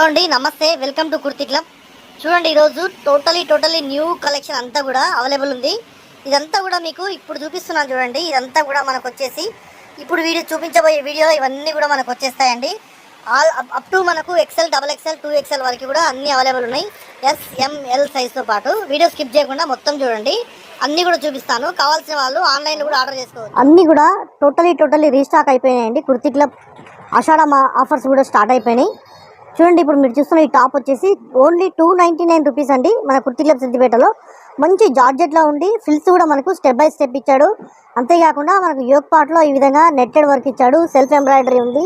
చూడండి నమస్తే welcome to kurti club. చూడండి ఈరోజు టోటలీ టోటలీ న్యూ కలెక్షన్ అంతా కూడా అవైలబుల్ ఉంది. ఇదంతా కూడా మీకు ఇప్పుడు చూపిస్తున్నాను చూడండి ఇదంతా కూడా మనకు వచ్చేసి ఇప్పుడు వీడియో చూపించబోయే వీడియో ఇవన్నీ కూడా మనకు వచ్చేస్తాయండి. ఆల్ అప్ టు మనకు XL double XL two XL వరకు కూడా అన్నీ అవైలబుల్ ఉన్నాయి. ఎస్ఎంఎల్ సైజ్తో పాటు. వీడియో స్కిప్ చేయకుండా మొత్తం చూడండి. అన్నీ కూడా చూపిస్తాను. కావాల్సిన వాళ్ళు ఆన్లైన్లో కూడా ఆర్డర్ చేసుకోవచ్చు. అన్నీ కూడా టోటలీ టోటలీ రీస్టాక్ అయిపోయినాయండి కుర్తి క్లబ్. ఆషాఢ ఆఫర్స్ కూడా స్టార్ట్ అయిపోయినాయి. చూడండి ఇప్పుడు మీరు చూస్తున్న ఈ టాప్ వచ్చేసి only two ninety nine rupees అండి మన కుర్తి క్లబ్ సిద్దిపేటలో మంచి జార్జెట్లో ఉండి ఫిల్స్ కూడా మనకు స్టెప్ బై స్టెప్ ఇచ్చాడు. అంతేకాకుండా మనకు యోగ్ పార్ట్లో ఈ విధంగా నెట్టెడ్ వర్క్ ఇచ్చాడు. సెల్ఫ్ ఎంబ్రాయిడరీ ఉంది.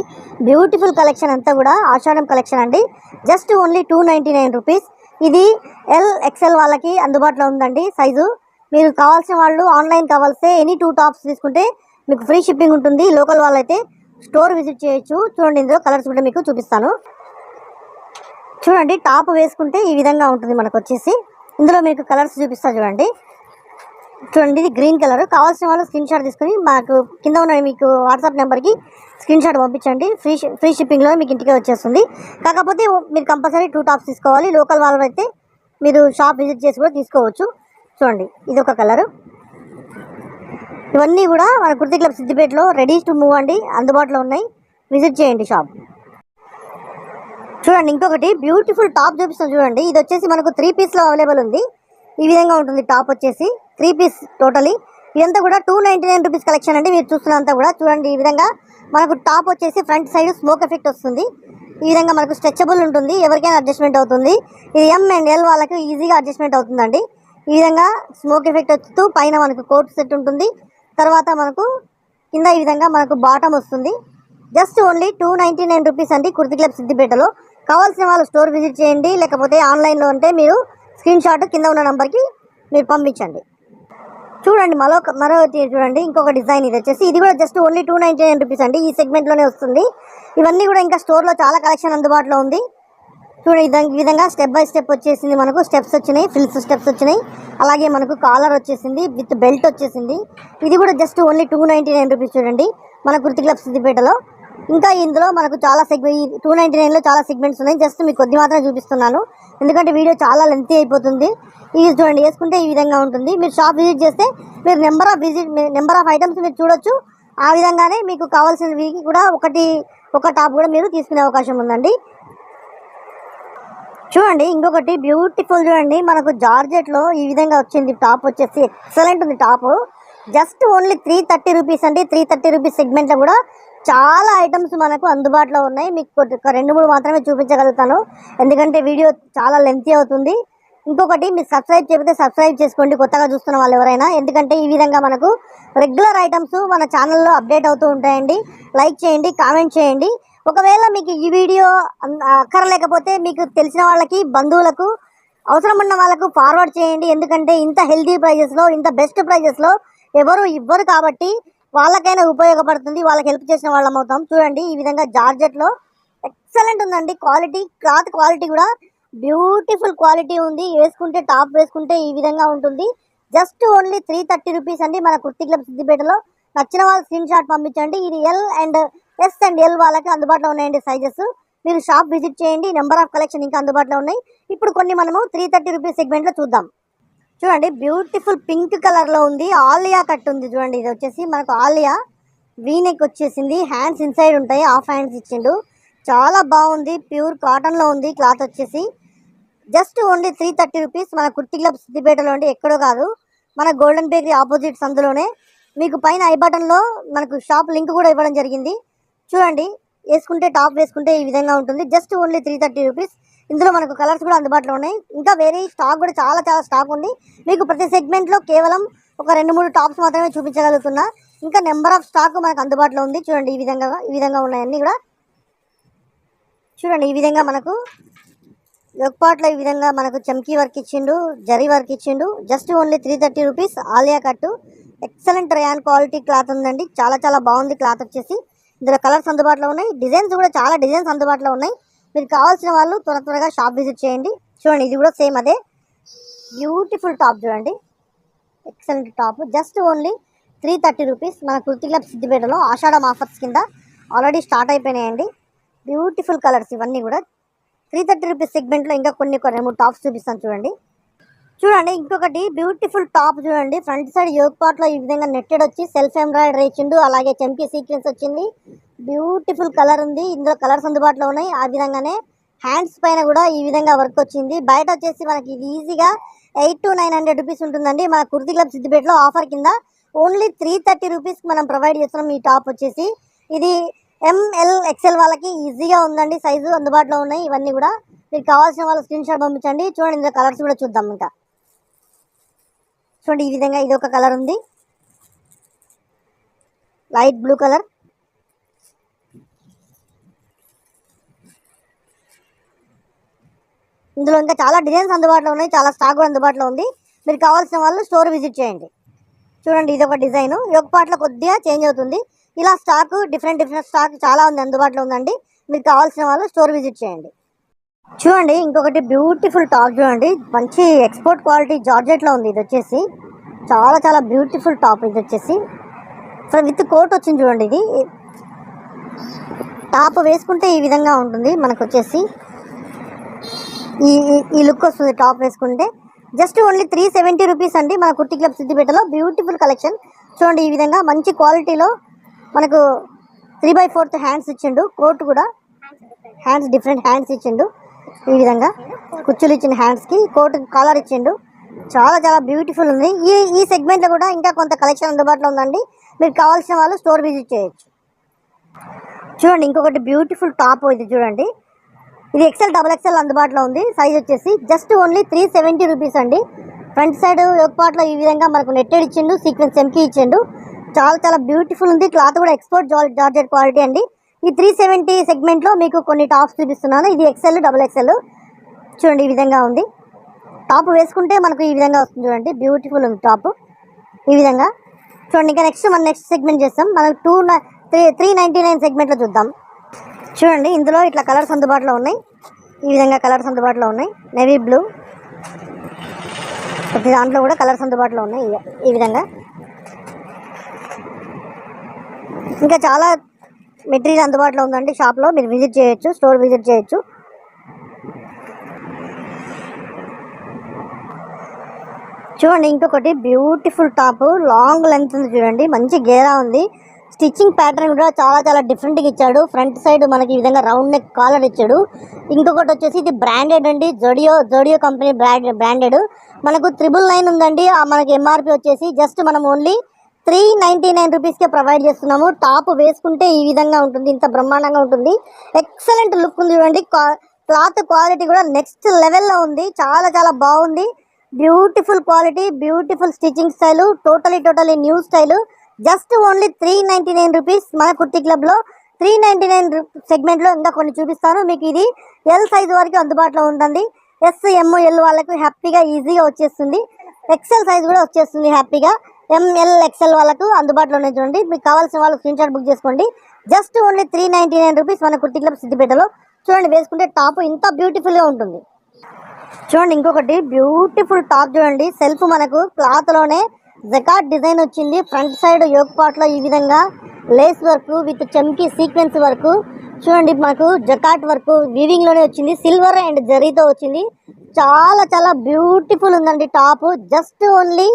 బ్యూటిఫుల్ కలెక్షన్ అంతా కూడా ఆషాఢం కలెక్షన్ అండి. Just only two ninety nine rupees. ఇది ఎల్ ఎక్స్ఎల్ వాళ్ళకి అందుబాటులో ఉందండి సైజు. మీరు కావాల్సిన వాళ్ళు ఆన్లైన్ కావాల్సే ఎనీ టూ టాప్స్ తీసుకుంటే మీకు ఫ్రీ షిప్పింగ్ ఉంటుంది. లోకల్ వాళ్ళైతే స్టోర్ విజిట్ చేయొచ్చు. చూడండి ఇందులో కలర్స్ కూడా మీకు చూపిస్తాను. చూడండి టాప్ వేసుకుంటే ఈ విధంగా ఉంటుంది మనకు వచ్చేసి. ఇందులో మీకు కలర్స్ చూపిస్తా చూడండి. చూడండి ఇది గ్రీన్ కలర్. కావాల్సిన వాళ్ళు స్క్రీన్ షాట్ తీసుకుని మాకు కింద ఉన్న మీకు వాట్సాప్ నెంబర్కి స్క్రీన్ షాట్ పంపించండి. ఫ్రీ ఫ్రీ షిప్పింగ్లో మీకు ఇంటికే వచ్చేస్తుంది. కాకపోతే మీరు కంపల్సరీ టూ టాప్స్ తీసుకోవాలి. లోకల్ వాళ్ళు అయితే మీరు షాప్ విజిట్ చేసి కూడా తీసుకోవచ్చు. చూడండి ఇది ఒక కలరు. ఇవన్నీ కూడా మన కుర్తి క్లబ్ సిద్దిపేటలో రెడీ టు మూవ్ అండి. అందుబాటులో ఉన్నాయి. విజిట్ చేయండి షాప్. చూడండి ఇంకొకటి బ్యూటిఫుల్ టాప్ చూపిస్తాను చూడండి. ఇది వచ్చేసి మనకు త్రీ పీస్లో అవైలబుల్ ఉంది. ఈ విధంగా ఉంటుంది టాప్ వచ్చేసి. త్రీ పీస్ టోటలీ ఇదంతా కూడా two ninety nine rupees collection అండి. మీరు చూస్తున్నంతా కూడా చూడండి ఈ విధంగా. మనకు టాప్ వచ్చేసి ఫ్రంట్ సైడ్ స్మోక్ ఎఫెక్ట్ వస్తుంది. ఈ విధంగా మనకు స్ట్రెచబుల్ ఉంటుంది. ఎవరికైనా అడ్జస్ట్మెంట్ అవుతుంది. ఇది ఎం అండ్ ఎల్ వాళ్ళకి ఈజీగా అడ్జస్ట్మెంట్ అవుతుందండి. ఈ విధంగా స్మోక్ ఎఫెక్ట్ వస్తూ పైన మనకు కోట్ సెట్ ఉంటుంది. తర్వాత మనకు కింద ఈ విధంగా మనకు బాటం వస్తుంది. Just only two ninety nine rupees అండి కుర్తి క్లబ్ సిద్దిపేటలో. కావాల్సిన వాళ్ళు స్టోర్ విజిట్ చేయండి లేకపోతే ఆన్లైన్లో ఉంటే మీరు స్క్రీన్ షాట్ కింద ఉన్న నెంబర్కి మీరు పంపించండి. చూడండి మరో మరో చూడండి ఇంకొక డిజైన్ ఇది వచ్చేసి. ఇది కూడా just only two ninety nine rupees అండి. ఈ సెగ్మెంట్లోనే వస్తుంది. ఇవన్నీ కూడా ఇంకా స్టోర్లో చాలా కలెక్షన్ అందుబాటులో ఉంది. చూడండి ఈ విధంగా స్టెప్ బై స్టెప్ వచ్చేసింది మనకు. స్టెప్స్ వచ్చినాయి ఫిల్స్ స్టెప్స్ వచ్చినాయి. అలాగే మనకు కాలర్ వచ్చేసింది విత్ బెల్ట్ వచ్చేసింది. ఇది కూడా just only two ninety nine rupees చూడండి. మన కుర్తి క్లబ్ సిద్దిపేటలో ఇంకా ఇందులో మనకు చాలా సెగ్మెంట్ టూ నైంటీ నైన్లో చాలా సెగ్మెంట్స్ ఉన్నాయి. జస్ట్ మీకు కొద్ది మాత్రమే చూపిస్తున్నాను. ఎందుకంటే వీడియో చాలా లెంతీ అయిపోతుంది. ఇది చూడండి వేసుకుంటే ఈ విధంగా ఉంటుంది. మీరు షాప్ విజిట్ చేస్తే మీరు number of visit number of items మీరు చూడొచ్చు. ఆ విధంగానే మీకు కావాల్సినవి కూడా ఒకటి ఒక టాప్ కూడా మీరు తీసుకునే అవకాశం ఉందండి. చూడండి ఇంకొకటి బ్యూటిఫుల్ చూడండి. మనకు జార్జెట్లో ఈ విధంగా వచ్చింది టాప్ వచ్చేసి. ఎక్సలెంట్ ఉంది top. Just only three thirty rupees అండి. త్రీ థర్టీ రూపీస్ సెగ్మెంట్లో కూడా చాలా ఐటమ్స్ మనకు అందుబాటులో ఉన్నాయి. మీకు ఒక రెండు మూడు మాత్రమే చూపించగలుగుతాను. ఎందుకంటే వీడియో చాలా లెంతీ అవుతుంది. ఇంకొకటి మీరు సబ్స్క్రైబ్ చెబితే సబ్స్క్రైబ్ చేసుకోండి. కొత్తగా చూస్తున్న వాళ్ళు ఎవరైనా. ఎందుకంటే ఈ విధంగా మనకు రెగ్యులర్ ఐటమ్స్ మన ఛానల్లో అప్డేట్ అవుతూ ఉంటాయండి. లైక్ చేయండి కామెంట్ చేయండి. ఒకవేళ మీకు ఈ వీడియో అన్- మీకు తెలిసిన వాళ్ళకి బంధువులకు అవసరం ఉన్న వాళ్ళకు ఫార్వర్డ్ చేయండి. ఎందుకంటే ఇంత హెల్తీ ప్రైజెస్లో ఇంత బెస్ట్ ప్రైజెస్లో ఎవరు ఇవ్వరు కాబట్టి వాళ్ళకైనా ఉపయోగపడుతుంది వాళ్ళకి హెల్ప్ చేసిన వాళ్ళం అవుతాం. చూడండి ఈ విధంగా జార్జెట్లో ఎక్సలెంట్ ఉందండి. క్వాలిటీ క్లాత్ క్వాలిటీ కూడా బ్యూటిఫుల్ క్వాలిటీ ఉంది. వేసుకుంటే టాప్ వేసుకుంటే ఈ విధంగా ఉంటుంది. Just only three thirty rupees అండి మన కుర్తి క్లబ్ సిద్దిపేటలో. నచ్చిన వాళ్ళు స్క్రీన్ షాట్ పంపించండి. ఇది L and S and L వాళ్ళకి అందుబాటులో ఉన్నాయండి సైజెస్ మీరు షాప్ విజిట్ చేయండి. నెంబర్ ఆఫ్ కలెక్షన్ ఇంకా అందుబాటులో ఉన్నాయి. ఇప్పుడు కొన్ని మనము త్రీ థర్టీ రూపీస్ సెగ్మెంట్లో చూద్దాం. చూడండి బ్యూటిఫుల్ పింక్ కలర్లో ఉంది. ఆలియా కట్ ఉంది చూడండి ఇది వచ్చేసి మనకు ఆలియా. వీనెక్ వచ్చేసింది. హ్యాండ్స్ ఇన్సైడ్ ఉంటాయి. హాఫ్ హ్యాండ్స్ ఇచ్చిండు. చాలా బాగుంది. ప్యూర్ కాటన్లో ఉంది. క్లాత్ వచ్చేసి just only three thirty rupees మన కుర్తి క్లబ్ సిద్దిపేటలో ఉండి ఎక్కడో కాదు. మన గోల్డెన్ బేకరీ ఆపోజిట్ సందులోనే. మీకు పైన ఐ బటన్లో మనకు షాప్ లింక్ కూడా ఇవ్వడం జరిగింది. చూడండి వేసుకుంటే టాప్ వేసుకుంటే ఈ విధంగా ఉంటుంది. Just only three thirty rupees ఇందులో మనకు కలర్స్ కూడా అందుబాటులో ఉన్నాయి. ఇంకా వేరే స్టాక్ కూడా చాలా చాలా స్టాక్ ఉంది. మీకు ప్రతి సెగ్మెంట్లో కేవలం ఒక రెండు మూడు టాప్స్ మాత్రమే చూపించగలుగుతున్నా. ఇంకా నెంబర్ ఆఫ్ స్టాక్ మనకు అందుబాటులో ఉంది. చూడండి ఈ విధంగా ఈ విధంగా ఉన్నాయన్నీ కూడా. చూడండి ఈ విధంగా మనకు పాట్లో ఈ విధంగా మనకు చమ్కీ వర్క్ ఇచ్చిండు జరీ వర్క్ ఇచ్చిండు. Just only three thirty rupees Alia cut. Excellent rayon quality cloth ఉందండి. చాలా చాలా బాగుంది క్లాత్ వచ్చేసి. ఇందులో కలర్స్ అందుబాటులో ఉన్నాయి. డిజైన్స్ కూడా చాలా డిజైన్స్ అందుబాటులో ఉన్నాయి. మీరు కావాల్సిన వాళ్ళు త్వర త్వరగా షాప్ విజిట్ చేయండి. చూడండి ఇది కూడా సేమ్ అదే. బ్యూటిఫుల్ టాప్ చూడండి. Excellent top just only three thirty rupees మన కుర్తి క్లబ్ సిద్దిపేటలో ఆషాఢం ఆఫర్స్ కింద ఆల్రెడీ స్టార్ట్ అయిపోయినాయండి. బ్యూటిఫుల్ కలర్స్ ఇవన్నీ కూడా. త్రీ థర్టీ రూపీస్ సెగ్మెంట్లో ఇంకా కొన్ని కొన్ని మూడు టాప్స్ చూపిస్తాను చూడండి. చూడండి ఇంకొకటి బ్యూటిఫుల్ టాప్ చూడండి. ఫ్రంట్ సైడ్ యోగ్ పార్ట్ ఈ విధంగా నెట్టెడ్ వచ్చి సెల్ఫ్ ఎంబ్రాయిడరీ ఇచ్చిండు అలాగే చెంపీ సీక్వెన్స్ వచ్చింది. బ్యూటిఫుల్ కలర్ ఉంది. ఇందులో కలర్స్ అందుబాటులో ఉన్నాయి. ఆ విధంగానే హ్యాండ్స్ పైన కూడా ఈ విధంగా వర్క్ వచ్చింది. బయట వచ్చేసి మనకి ఇది ఈజీగా eight to nine hundred rupees ఉంటుందండి. మన కుర్తి క్లబ్ సిద్దిపేటలో ఆఫర్ కింద ఓన్లీ త్రీ థర్టీ రూపీస్ మనం ప్రొవైడ్ చేస్తున్నాం ఈ టాప్ వచ్చేసి. ఇది ఎంఎల్ ఎక్సెల్ వాళ్ళకి ఈజీగా ఉందండి. సైజు అందుబాటులో ఉన్నాయి. ఇవన్నీ కూడా మీకు కావాల్సిన వాళ్ళు స్క్రీన్ షాట్ పంపించండి. చూడండి ఇందులో కలర్స్ కూడా చూద్దాం ఇంకా. చూడండి ఈ విధంగా ఇది ఒక కలర్ ఉంది. Light blue colour. ఇందులో ఇంకా చాలా డిజైన్స్ అందుబాటులో ఉన్నాయి చాలా స్టాక్ కూడా అందుబాటులో ఉంది. మీరు కావాల్సిన వాళ్ళు స్టోర్ విజిట్ చేయండి. చూడండి ఇది ఒక డిజైన్ ఒక పాటలో కొద్దిగా చేంజ్ అవుతుంది. ఇలా స్టాక్ డిఫరెంట్ డిఫరెంట్ స్టాక్ చాలా ఉంది అందుబాటులో ఉందండి. మీకు కావాల్సిన వాళ్ళు స్టోర్ విజిట్ చేయండి. చూడండి ఇంకొకటి బ్యూటిఫుల్ టాప్ చూడండి. మంచి ఎక్స్పోర్ట్ క్వాలిటీ జార్జెట్లో ఉంది ఇది వచ్చేసి. చాలా చాలా బ్యూటిఫుల్ టాప్ ఇది వచ్చేసి. విత్ కోట్ వచ్చింది చూడండి ఇది. టాప్ వేసుకుంటే ఈ విధంగా ఉంటుంది మనకు వచ్చేసి. ఈ ఈ- లుక్ వస్తుంది టాప్ వేసుకుంటే. Just only three seventy rupees అండి మన కుర్తి క్లబ్ సిద్దిపేటలో బ్యూటిఫుల్ కలెక్షన్ చూడండి ఈ విధంగా మంచి క్వాలిటీలో మనకు త్రీ బై ఫోర్త్ హ్యాండ్స్ ఇచ్చిండు. కోట్ కూడా హ్యాండ్స్ డిఫరెంట్ హ్యాండ్స్ ఇచ్చిండు. ఈ విధంగా కుచ్చులు ఇచ్చిన హ్యాండ్స్కి కోట్ కాలర్ ఇచ్చిండు. చాలా చాలా బ్యూటిఫుల్ ఉంది. ఈ ఈ సెగ్మెంట్లో కూడా ఇంకా కొంత కలెక్షన్ అందుబాటులో ఉందండి. మీరు కావాల్సిన వాళ్ళు స్టోర్ విజిట్ చేయొచ్చు. చూడండి ఇంకొకటి బ్యూటిఫుల్ టాప్ ఇది చూడండి. ఇది ఎక్సెల్ డబుల్ ఎక్సెల్ అందుబాటులో ఉంది. సైజ్ వచ్చేసి just only three seventy rupees అండి. ఫ్రంట్ సైడ్ ఒక పార్ట్లో ఈ విధంగా మనకు నెట్టెడ్ ఇచ్చిండు సీక్వెన్స్ ఎంకి ఇచ్చిండు. చాలా చాలా బ్యూటిఫుల్ ఉంది. క్లాత్ కూడా ఎక్స్పోర్ట్ జార్జెట్ క్వాలిటీ అండి. ఈ త్రీ సెవెంటీ సెగ్మెంట్లో మీకు కొన్ని టాప్స్ చూపిస్తున్నాను. ఇది ఎక్సెల్ డబుల్ ఎక్సెల్ చూడండి ఈ విధంగా ఉంది. టాప్ వేసుకుంటే మనకు ఈ విధంగా వస్తుంది చూడండి. బ్యూటిఫుల్ ఉంది టాప్ ఈ విధంగా చూడండి ఇంకా నెక్స్ట్ మనం నెక్స్ట్ సెగ్మెంట్ చేస్తాం. మనం two three three ninety nine సెగ్మెంట్లో చూద్దాం. చూడండి ఇందులో ఇట్లా కలర్స్ అందుబాటులో ఉన్నాయి. ఈ విధంగా కలర్స్ అందుబాటులో ఉన్నాయి. నెవీ బ్లూ ప్రతి దాంట్లో కూడా కలర్స్ అందుబాటులో ఉన్నాయి ఈ- ఈ విధంగా. ఇంకా చాలా మెటీరియల్ అందుబాటులో ఉందండి షాప్లో. మీరు విజిట్ చేయొచ్చు స్టోర్ విజిట్ చేయొచ్చు. చూడండి ఇంకొకటి బ్యూటిఫుల్ టాప్. లాంగ్ లెంత్ ఉంది చూడండి. మంచి గేరా ఉంది. స్టిచ్చింగ్ ప్యాటర్న్ కూడా చాలా చాలా డిఫరెంట్గా ఇచ్చాడు. ఫ్రంట్ సైడ్ మనకి ఈ విధంగా రౌండ్ నెక్ కాలర్ ఇచ్చాడు. ఇంకొకటి వచ్చేసి ఇది బ్రాండెడ్ అండి. Zudio Zudio company brand branded మనకు త్రిబుల్ నైన్ ఉందండి. ఆ మనకి ఎంఆర్పి వచ్చేసి జస్ట్ మనం ఓన్లీ త్రీ నైంటీ నైన్ రూపీస్కే ప్రొవైడ్ చేస్తున్నాము. టాప్ వేసుకుంటే ఈ విధంగా ఉంటుంది. ఇంత బ్రహ్మాండంగా ఉంటుంది. ఎక్సలెంట్ లుక్ ఉంది చూడండి. క్లాత్ క్వాలిటీ కూడా నెక్స్ట్ లెవెల్లో ఉంది. చాలా చాలా బాగుంది. Beautiful quality beautiful stitching style totally totally new style just only three ninety nine rupees మన కుర్తి క్లబ్లో త్రీ నైంటీ నైన్ సెగ్మెంట్లో ఇంకా కొన్ని చూపిస్తాను. మీకు ఇది ఎల్ సైజ్ వరకు అందుబాటులో ఉంటుంది ఎస్ ఎమ్ ఎల్ వాళ్ళకు హ్యాపీగా ఈజీగా వచ్చేస్తుంది. ఎక్సెల్ సైజ్ కూడా వచ్చేస్తుంది హ్యాపీగా. ఎంఎల్ ఎక్సెల్ వాళ్ళకు అందుబాటులో ఉన్నాయి చూడండి. మీకు కావాల్సిన వాళ్ళు స్క్రీన్ షాట్ బుక్ చేసుకోండి. Just only three ninety nine rupees మన కుర్తి క్లబ్ సిద్దిపేటలో చూడండి వేసుకుంటే టాప్ ఇంత బ్యూటిఫుల్గా ఉంటుంది. చూడండి ఇంకొకటి బ్యూటిఫుల్ టాప్ చూడండి. సెల్ఫ్ మనకు క్లాత్లోనే జకాట్ డిజైన్ వచ్చింది. ఫ్రంట్ సైడ్ యోగ్ పాట్లో లో ఈ విధంగా lace work with chamki sequence work చూడండి మనకు జకాట్ వర్క్ వీవింగ్లోనే వచ్చింది. సిల్వర్ అండ్ జరీతో వచ్చింది. చాలా చాలా బ్యూటిఫుల్ ఉందండి top just only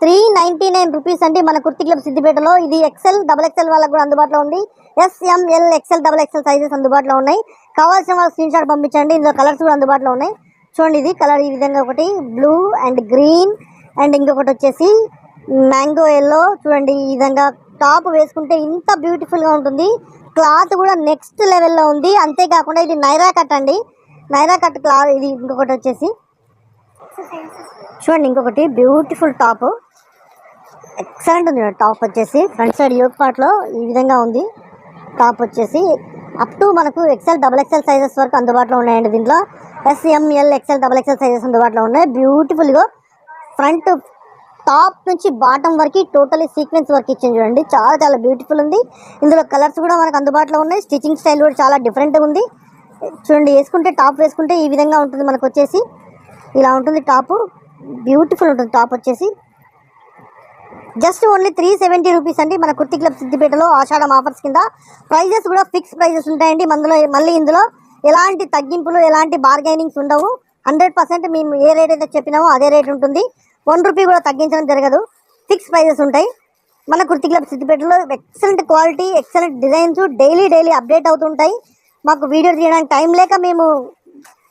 three ninety nine rupees అండి మన కుర్తి క్లబ్ సిద్దిపేటలో. ఇది ఎక్సెల్ డబల్ ఎక్సెల్ వాళ్ళకు కూడా అందుబాటులో ఉంది. S M L XL double XL sizes అందుబాటులో ఉన్నాయి. కావాల్సిన వాళ్ళు స్క్రీన్ షాట్ పంపించండి. ఇందులో కలర్స్ కూడా అందుబాటులో ఉన్నాయి. చూడండి ఇది కలర్ ఈ విధంగా ఒకటి బ్లూ అండ్ గ్రీన్ అండ్ ఇంకొకటి వచ్చేసి మ్యాంగో ఎల్లో చూడండి ఈ విధంగా టాప్ వేసుకుంటే ఇంత బ్యూటిఫుల్గా ఉంటుంది. క్లాత్ కూడా నెక్స్ట్ లెవెల్లో ఉంది. అంతేకాకుండా ఇది నైరా కట్ అండి. నైరా కట్ క్లాత్ ఇది ఇంకొకటి వచ్చేసి. చూడండి ఇంకొకటి బ్యూటిఫుల్ టాప్ ఎక్సలెంట్ ఉంది టాప్ వచ్చేసి. ఫ్రంట్ సైడ్ యోగ్ పార్ట్లో ఈ విధంగా ఉంది. టాప్ వచ్చేసి అప్ టు మనకు ఎక్సెల్ డబల్ ఎక్సెల్ సైజెస్ వరకు అందుబాటులో ఉన్నాయండి దీంట్లో. S M L XL double XL sizes అందుబాటులో ఉన్నాయి. బ్యూటిఫుల్గా ఫ్రంట్ టాప్ నుంచి బాటమ్ వరకు టోటలీ సీక్వెన్స్ వర్క్ ఇచ్చింది చూడండి. చాలా చాలా బ్యూటిఫుల్ ఉంది. ఇందులో కలర్స్ కూడా మనకు అందుబాటులో ఉన్నాయి. స్టిచ్చింగ్ స్టైల్ కూడా చాలా డిఫరెంట్గా ఉంది. చూడండి వేసుకుంటే టాప్ వేసుకుంటే ఈ విధంగా ఉంటుంది మనకు వచ్చేసి. ఇలా ఉంటుంది టాప్. బ్యూటిఫుల్ ఉంటుంది టాప్ వచ్చేసి. Just only three seventy rupees అండి. మన కుర్తి క్లబ్ సిద్దిపేటలో ఆషాఢం ఆఫర్స్ కింద. ప్రైజెస్ కూడా ఫిక్స్ ప్రైజెస్ ఉంటాయండి. మందులో మళ్ళీ ఇందులో ఎలాంటి తగ్గింపులు ఎలాంటి బార్గైనింగ్స్ ఉండవు. హండ్రెడ్ పర్సెంట్ మేము ఏ రేట్ అయితే చెప్పినామో అదే రేట్ ఉంటుంది. వన్ రూపీ కూడా తగ్గించడం జరగదు. ఫిక్స్ ప్రైజెస్ ఉంటాయి. మన కుర్తి క్లబ్ సిద్దిపేటలో excellent quality excellent designs daily daily update అవుతుంటాయి. మాకు వీడియో తీయడానికి టైం లేక మేము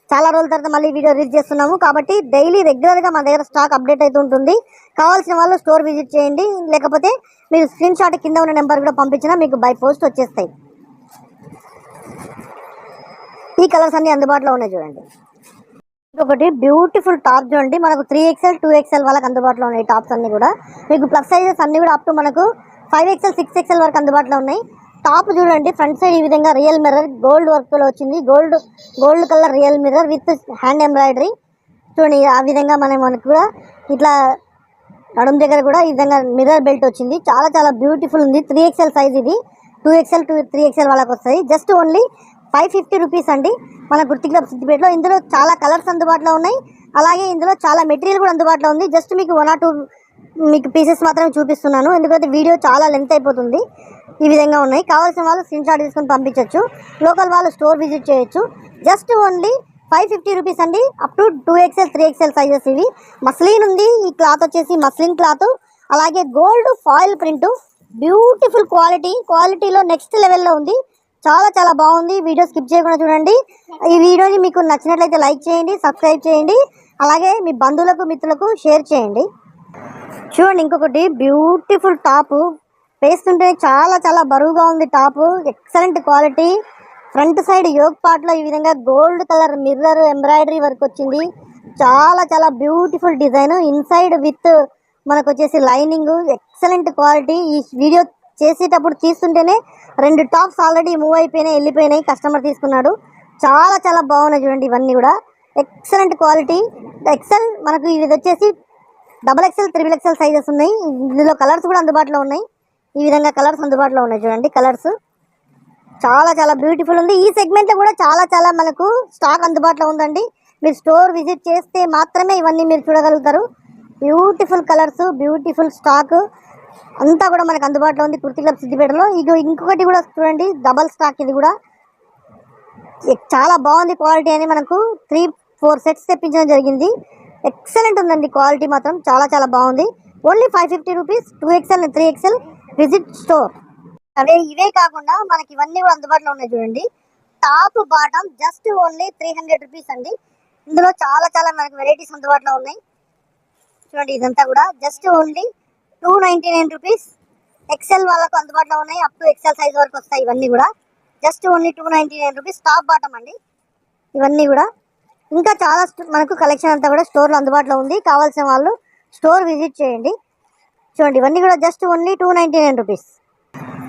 చాలా రోజుల తర్వాత మళ్ళీ వీడియో రిలీజ్ చేస్తున్నాము. కాబట్టి డైలీ రెగ్యులర్గా మా దగ్గర స్టాక్ అప్డేట్ అవుతూ ఉంటుంది. కావాల్సిన వాళ్ళు స్టోర్ విజిట్ చేయండి. లేకపోతే మీరు స్క్రీన్ షాట్ కింద ఉన్న నెంబర్ కూడా పంపించినా మీకు బై పోస్ట్ వచ్చేస్తాయి. ఈ కలర్స్ అన్నీ అందుబాటులో ఉన్నాయి చూడండి. ఒకటి బ్యూటిఫుల్ టాప్ చూడండి. మనకు త్రీ ఎక్స్ఎల్ టూ ఎక్స్ఎల్ వాళ్ళకి అందుబాటులో ఉన్నాయి టాప్స్ అన్ని కూడా. మీకు ప్లస్ సైజెస్ అన్ని కూడా అప్ టు మనకు ఫైవ్ ఎక్స్ఎల్ సిక్స్ ఎక్స్ఎల్ వరకు అందుబాటులో ఉన్నాయి. టాప్ చూడండి ఫ్రంట్ సైడ్ ఈ విధంగా రియల్ మిర్రర్ గోల్డ్ వర్క్లో వచ్చింది. Gold gold colour real mirror with hand embroidery చూడండి ఆ విధంగా మనం మనకు కూడా ఇట్లా నడుము దగ్గర కూడా ఈ విధంగా మిర్రర్ బెల్ట్ వచ్చింది. చాలా చాలా బ్యూటిఫుల్ ఉంది. త్రీ ఎక్స్ఎల్ సైజ్ ఇది. Two XL two three XL వాళ్ళకి వస్తాయి just only five fifty rupees అండి మన గుర్తి క్లబ్ సిద్దిపేటలో ఇందులో చాలా కలర్స్ అందుబాటులో ఉన్నాయి. అలాగే ఇందులో చాలా మెటీరియల్ కూడా అందుబాటులో ఉంది. జస్ట్ మీకు వన్ ఆర్ టూ మీకు పీసెస్ మాత్రమే చూపిస్తున్నాను. ఎందుకంటే వీడియో చాలా లెంత్ అయిపోతుంది. ఈ విధంగా ఉన్నాయి. కావాల్సిన వాళ్ళు స్క్రీన్ షాట్ తీసుకొని పంపించవచ్చు లోకల్ వాళ్ళు స్టోర్ విజిట్ చేయొచ్చు. Just only five fifty rupees అండి. Up to two XL three XL sizes ఇవి. మస్లిన్ ఉంది. ఈ క్లాత్ వచ్చేసి మస్లిన్ క్లాత్. అలాగే gold foil print. Beautiful quality. క్వాలిటీలో నెక్స్ట్ లెవెల్లో ఉంది. చాలా చాలా బాగుంది. వీడియో స్కిప్ చేయకుండా చూడండి. ఈ వీడియోని మీకు నచ్చినట్లయితే లైక్ చేయండి సబ్స్క్రైబ్ చేయండి. అలాగే మీ బంధువులకు మిత్రులకు షేర్ చేయండి. చూడండి ఇంకొకటి బ్యూటిఫుల్ టాప్. వేస్తుంటే చాలా చాలా బరువుగా ఉంది top. Excellent quality. Front side yoke పార్ట్లో ఈ విధంగా gold colour mirror embroidery work వచ్చింది. చాలా చాలా బ్యూటిఫుల్ డిజైన్. ఇన్సైడ్ విత్ మనకు వచ్చేసి లైనింగ్. Excellent quality. ఈ వీడియో చేసేటప్పుడు తీస్తుంటేనే రెండు టాప్స్ ఆల్రెడీ మూవ్ అయిపోయినాయి వెళ్ళిపోయినాయి కస్టమర్ తీసుకున్నాడు. చాలా చాలా బాగున్నాయి చూడండి ఇవన్నీ కూడా. ఎక్సలెంట్ క్వాలిటీ ఎక్సెల్ మనకు ఇది వచ్చేసి double XL triple XL sizes ఉన్నాయి. ఇందులో కలర్స్ కూడా అందుబాటులో ఉన్నాయి. ఈ విధంగా కలర్స్ అందుబాటులో ఉన్నాయి చూడండి కలర్స్ చాలా చాలా బ్యూటిఫుల్ ఉంది. ఈ సెగ్మెంట్లో కూడా చాలా చాలా మనకు స్టాక్ అందుబాటులో ఉందండి. మీరు స్టోర్ విజిట్ చేస్తే మాత్రమే ఇవన్నీ మీరు చూడగలుగుతారు. బ్యూటిఫుల్ కలర్స్ బ్యూటిఫుల్ స్టాక్ అంతా కూడా మనకు అందుబాటులో ఉంది కుర్తి క్లబ్ సిద్దిపేటలో. ఇక ఇంకొకటి కూడా చూడండి డబల్ స్టాక్ ఇది కూడా. చాలా బాగుంది క్వాలిటీ అని మనకు. త్రీ ఫోర్ సెట్స్ తెప్పించడం జరిగింది. ఎక్సలెంట్ ఉందండి క్వాలిటీ మాత్రం. చాలా చాలా బాగుంది. Only five fifty rupees two XL three XL visit store. అవే ఇవే కాకుండా మనకి ఇవన్నీ కూడా అందుబాటులో ఉన్నాయి చూడండి. Top bottom just only three hundred rupees అండి. ఇందులో చాలా చాలా మనకి వెరైటీస్ అందుబాటులో ఉన్నాయి. చూడండి ఇదంతా కూడా just only two ninety nine rupees. XL వాళ్ళకు అందుబాటులో ఉన్నాయి. అప్ టు ఎక్సెల్ సైజ్ వరకు వస్తాయి ఇవన్నీ కూడా. Just only two ninety nine rupees. Top bottom అండి. ఇవన్నీ కూడా. ఇంకా చాలా మనకు కలెక్షన్ అంతా కూడా స్టోర్లో అందుబాటులో ఉంది. కావాల్సిన వాళ్ళు స్టోర్ విజిట్ చేయండి. చూడండి ఇవన్నీ కూడా just only two ninety nine rupees.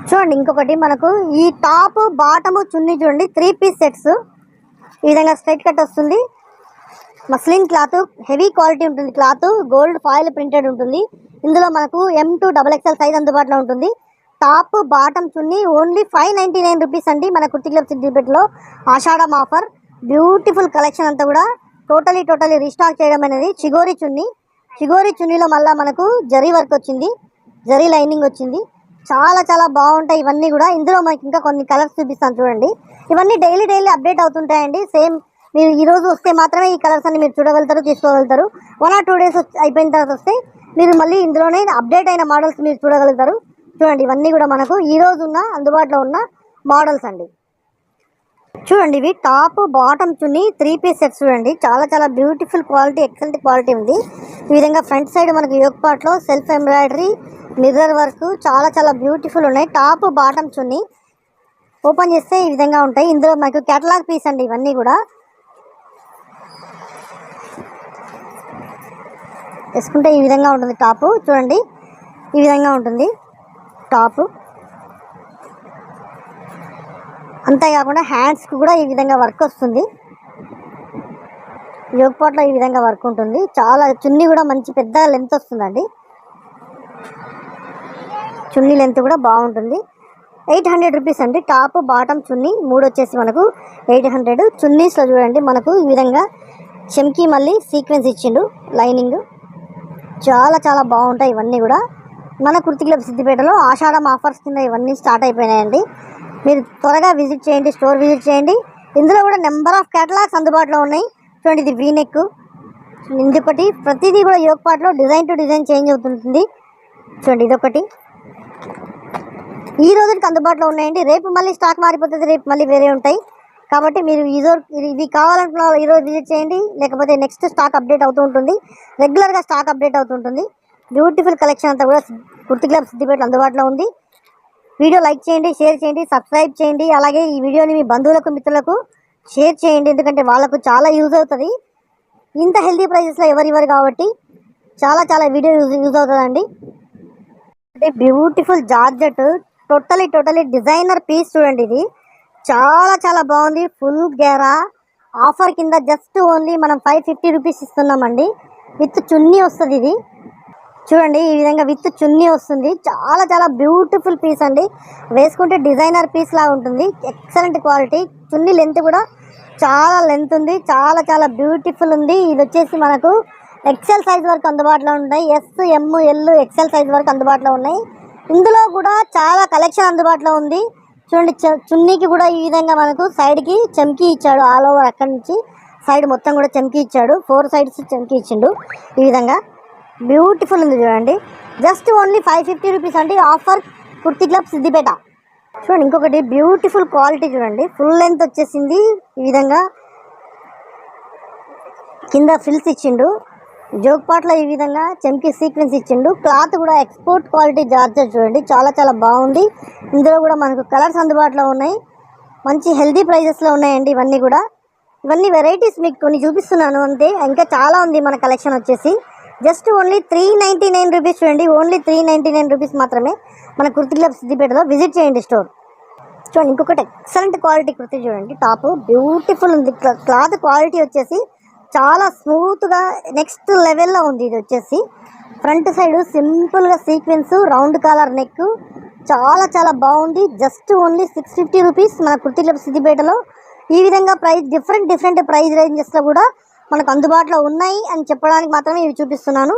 చూడండి ఇంకొకటి మనకు ఈ టాప్ బాటము చున్నీ చూడండి. త్రీ పీస్ సెట్స్ ఈ విధంగా స్ట్రైట్ కట్ వస్తుంది. మస్లిన్ క్లాత్ హెవీ క్వాలిటీ ఉంటుంది. క్లాత్ గోల్డ్ ఫాయిల్ ప్రింటెడ్ ఉంటుంది. ఇందులో మనకు M to double XL size అందుబాటులో ఉంటుంది. Top bottom chunni only five ninety nine rupees అండి మన కుర్తి క్లబ్ సిద్దిపేటలో ఆషాఢం ఆఫర్ బ్యూటిఫుల్ కలెక్షన్ అంతా కూడా టోటలీ టోటలీ రీస్టాక్ చేయడం అనేది చిగోరి చున్నీ. చిగోరి చున్నీలో మళ్ళీ మనకు జరీ వర్క్ వచ్చింది. జరీ లైనింగ్ వచ్చింది. చాలా చాలా బాగుంటాయి ఇవన్నీ కూడా. ఇందులో మనకి ఇంకా కొన్ని కలర్స్ చూపిస్తాను చూడండి. ఇవన్నీ డైలీ డైలీ అప్డేట్ అవుతుంటాయండి. సేమ్ మీరు ఈరోజు వస్తే మాత్రమే ఈ కలర్స్ అన్ని మీరు చూడగలుగుతారు తీసుకోగలుగుతారు. వన్ ఆర్ టూ డేస్ అయిపోయిన తర్వాత వస్తే మీరు మళ్ళీ ఇందులోనే అప్డేట్ అయిన మోడల్స్ మీరు చూడగలుగుతారు. చూడండి ఇవన్నీ కూడా మనకు ఈ రోజు ఉన్న అందుబాటులో ఉన్న మోడల్స్ అండి. చూడండి ఇవి top bottom chunni three piece sets చూడండి. చాలా చాలా బ్యూటిఫుల్ క్వాలిటీ ఎక్సలెంట్ క్వాలిటీ ఉంది. ఈ విధంగా ఫ్రంట్ సైడ్ మనకి యోగ్ పార్ట్లో సెల్ఫ్ ఎంబ్రాయిడరీ మిర్రర్ వర్క్ చాలా చాలా బ్యూటిఫుల్ ఉన్నాయి. టాప్ బాటమ్ చున్ని ఓపెన్ చేస్తే ఈ విధంగా ఉంటాయి. ఇందులో మనకు కేటలాగ్ పీస్ అండి ఇవన్నీ కూడా. వేసుకుంటే ఈ విధంగా ఉంటుంది టాప్. చూడండి ఈ విధంగా ఉంటుంది టాప్. అంతేకాకుండా హ్యాండ్స్కి కూడా ఈ విధంగా వర్క్ వస్తుంది. యోగపాట్లో ఈ విధంగా వర్క్ ఉంటుంది. చాలా చున్నీ కూడా మంచి పెద్ద లెంత్ వస్తుందండి. చున్నీ లెంత్ కూడా బాగుంటుంది. ఎయిట్ హండ్రెడ్ రూపీస్ అండి. టాప్ బాటమ్ చున్నీ మూడు వచ్చేసి మనకు ఎయిట్ హండ్రెడ్. చున్నీస్లో చూడండి మనకు ఈ విధంగా చెమ్కి మళ్ళీ సీక్వెన్స్ ఇచ్చిండు లైనింగ్. చాలా చాలా బాగుంటాయి ఇవన్నీ కూడా. మన కుర్తి క్లబ్ సిద్దిపేటలో ఆషాఢం ఆఫర్స్ కింద ఇవన్నీ స్టార్ట్ అయిపోయినాయండి. మీరు త్వరగా విజిట్ చేయండి స్టోర్ విజిట్ చేయండి. ఇందులో కూడా నెంబర్ ఆఫ్ కేటలాగ్స్ అందుబాటులో ఉన్నాయి. చూడండి ఇది వీనెక్ ఇందుకటి ప్రతిదీ కూడా యోగ పాటలో డిజైన్ టు డిజైన్ చేంజ్ అవుతుంటుంది. చూడండి ఇదొకటి. ఈ రోజుకి అందుబాటులో ఉన్నాయండి. రేపు మళ్ళీ స్టాక్ మారిపోతుంది రేపు మళ్ళీ వేరే ఉంటాయి. కాబట్టి మీరు ఇదో ఇది- ఇది కావాలనుకున్న ఈ రోజు విజిట్ చేయండి. లేకపోతే నెక్స్ట్ స్టాక్ అప్డేట్ అవుతూ ఉంటుంది. రెగ్యులర్గా స్టాక్ అప్డేట్ అవుతుంటుంది బ్యూటిఫుల్ కలెక్షన్ అంతా కూడా కుర్తి క్లబ్ సిద్దిపేట అందుబాటులో ఉంది. వీడియో లైక్ చేయండి షేర్ చేయండి సబ్స్క్రైబ్ చేయండి. అలాగే ఈ వీడియోని మీ బంధువులకు మిత్రులకు షేర్ చేయండి. ఎందుకంటే వాళ్ళకు చాలా యూజ్ అవుతుంది. ఇంత హెల్తీ ప్రైజెస్లో ఎవరివ్వరు కాబట్టి చాలా చాలా వీడియో యూజ్ యూజ్ అవుతుందండి. అంటే beautiful georgette totally totally designer piece చూడండి ఇది. చాలా చాలా బాగుంది. ఫుల్ గేరా ఆఫర్ కింద జస్ట్ ఓన్లీ మనం ఫైవ్ ఫిఫ్టీ రూపీస్ ఇస్తున్నామండి. విత్ చున్నీ వస్తుంది ఇది. చూడండి ఈ విధంగా విత్ చున్నీ వస్తుంది. చాలా చాలా బ్యూటిఫుల్ పీస్ అండి. వేసుకుంటే డిజైనర్ పీస్ లా ఉంటుంది. ఎక్సలెంట్ క్వాలిటీ చున్నీ లెంత్ కూడా చాలా లెంత్ ఉంది. చాలా చాలా బ్యూటిఫుల్ ఉంది. ఇది వచ్చేసి మనకు ఎక్సెల్ సైజ్ వరకు అందుబాటులో ఉన్నాయి. S M L XL size వరకు అందుబాటులో ఉన్నాయి. ఇందులో కూడా చాలా కలెక్షన్ అందుబాటులో ఉంది. చూడండి చ- చున్నీకి కూడా ఈ విధంగా మనకు సైడ్కి చమ్కి ఇచ్చాడు ఆల్ ఓవర్ అక్కడి నుంచి. సైడ్ మొత్తం కూడా చమ్కి ఇచ్చాడు. ఫోర్ సైడ్స్ చమ్కి ఇచ్చిండు ఈ విధంగా. బ్యూటిఫుల్ ఉంది చూడండి. Just only five fifty rupees అండి. ఆఫర్ కుర్తి క్లబ్ సిద్దిపేట చూడండి ఇంకొకటి బ్యూటిఫుల్ క్వాలిటీ చూడండి. ఫుల్ లెంత్ వచ్చేసింది ఈ విధంగా. కింద ఫిల్స్ ఇచ్చిండు. జోగ్పాట్లో ఈ విధంగా చెంకి సీక్వెన్స్ ఇచ్చిండు. క్లాత్ కూడా ఎక్స్పోర్ట్ క్వాలిటీ జార్జెట్ చూడండి. చాలా చాలా బాగుంది. ఇందులో కూడా మనకు కలర్స్ అందుబాటులో ఉన్నాయి. మంచి హెల్దీ ప్రైజెస్లో ఉన్నాయండి ఇవన్నీ కూడా. ఇవన్నీ వెరైటీస్ మీకు కొన్ని చూపిస్తున్నాను అంతే. ఇంకా చాలా ఉంది మన కలెక్షన్ వచ్చేసి. Just only three ninety nine rupees చూడండి. Only three ninety nine rupees మాత్రమే మన కుర్తి క్లబ్ సిద్దిపేటలో విజిట్ చేయండి స్టోర్ చూడండి ఇంకొకటి ఎక్సలెంట్ క్వాలిటీ కుర్తి చూడండి. టాప్ బ్యూటిఫుల్ ఉంది. క్లాత్ క్వాలిటీ వచ్చేసి చాలా స్మూత్గా నెక్స్ట్ లెవెల్లో ఉంది ఇది వచ్చేసి. ఫ్రంట్ సైడ్ సింపుల్గా సీక్వెన్స్ రౌండ్ కాలర్ నెక్ చాలా చాలా బాగుంది. Just only six fifty rupees మన కుర్తిలపు సిద్దిపేటలో. ఈ విధంగా ప్రైస్ డిఫరెంట్ డిఫరెంట్ ప్రైస్ రేంజెస్లో కూడా మనకు అందుబాటులో ఉన్నాయి అని చెప్పడానికి మాత్రమే ఇవి చూపిస్తున్నాను.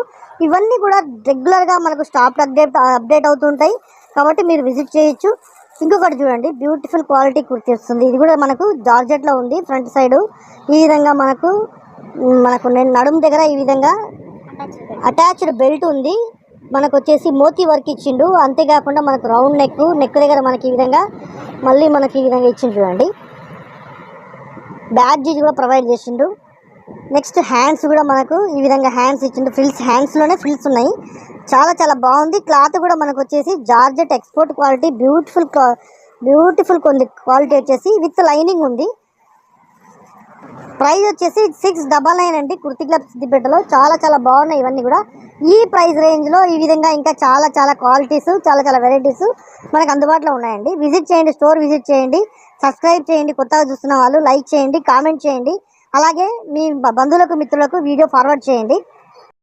ఇవన్నీ కూడా రెగ్యులర్గా మనకు స్టాక్ అప్డేట్ అప్డేట్ అవుతుంటాయి కాబట్టి మీరు విజిట్ చేయొచ్చు. ఇంకొకటి చూడండి బ్యూటిఫుల్ క్వాలిటీ కుర్తి వస్తుంది. ఇది కూడా మనకు జార్జెట్లో ఉంది ఫ్రంట్ సైడ్ ఈ విధంగా మనకు మనకు నేను నడుము దగ్గర ఈ విధంగా అటాచ్డ్ బెల్ట్ ఉంది. మనకు వచ్చేసి మోతీ వర్క్ ఇచ్చిండు. అంతేకాకుండా మనకు రౌండ్ నెక్ నెక్ దగ్గర మనకి ఈ విధంగా మళ్ళీ మనకి ఈ విధంగా ఇచ్చిండు చూడండి. బ్యాడ్జీ కూడా ప్రొవైడ్ చేసిండు. నెక్స్ట్ హ్యాండ్స్ కూడా మనకు ఈ విధంగా హ్యాండ్స్ ఇచ్చిండు. ఫ్రిల్స్ హ్యాండ్స్లోనే ఫ్రిల్స్ ఉన్నాయి. చాలా చాలా బాగుంది. క్లాత్ కూడా మనకు వచ్చేసి georgette export quality beautiful beautiful కొంది క్వాలిటీ వచ్చేసి విత్ లైనింగ్ ఉంది. ప్రైస్ వచ్చేసి సిక్స్ డబల్ నైన్ అండి. కుర్తి క్లబ్ సిద్దిపేటలో చాలా చాలా బాగున్నాయి ఇవన్నీ కూడా. ఈ ప్రైస్ రేంజ్లో ఈ విధంగా ఇంకా చాలా చాలా క్వాలిటీస్ చాలా చాలా వెరైటీస్ మనకు అందుబాటులో ఉన్నాయండి. విజిట్ చేయండి స్టోర్ విజిట్ చేయండి సబ్స్క్రైబ్ చేయండి కొత్తగా చూస్తున్న వాళ్ళు లైక్ చేయండి కామెంట్ చేయండి. అలాగే మీ బంధువులకు మిత్రులకు వీడియో ఫార్వర్డ్ చేయండి.